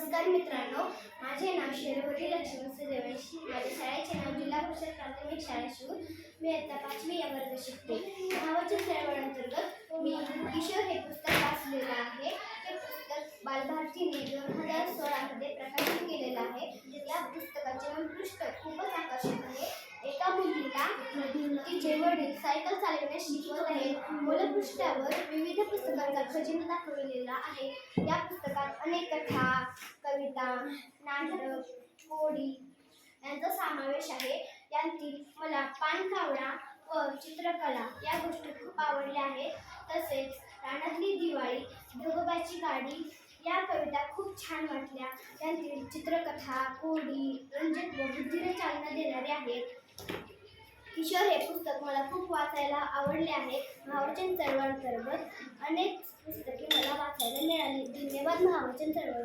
नमस्कार मित्रांनो माझे नाव शेरवरी लक्ष्मण सूर्यवंशी माझ्या शाळेचे नाव जिल्हा परिषद प्राथमिक शाळा शिवूर मी आता पाचवी या वर्ग शिकते. नावाच्या चळवळीअंतर्गत मी किशोर हे पुस्तक वाचलेलं आहे. हे पुस्तक बालभारतीने दोन हजार सोळामध्ये प्रकाशित केलेलं आहे. या पुस्तकाचे मनपृष्ठ खूपच आकर्षक आहे. एका मुलीला तिचे वडील सायकल चालवण्यास शिकवत आहे मूलपृष्ठावर विविध पुस्तकांचा खजिना दाखवलेला आहे. या पुस्तकात अनेक कथा कविता नाटक कोडी यांचा समावेश आहे. यांतील मला पानकावडा व चित्रकला या गोष्टी खूप आवडल्या आहेत. तसेच रानातली दिवाळी ढोबोबाची गाडी या कविता खूप छान वाटल्या. त्यांतील चित्रकथा कोडी रंजक व बुद्धीने चालना देणारे आहेत. किशोर हे पुस्तक मला खूप वाचायला आवडले आहे. महावचन चळवळ अंतर्गत अनेक पुस्तके मला वाचायला मिळाली. धन्यवाद महावचन चळवळ.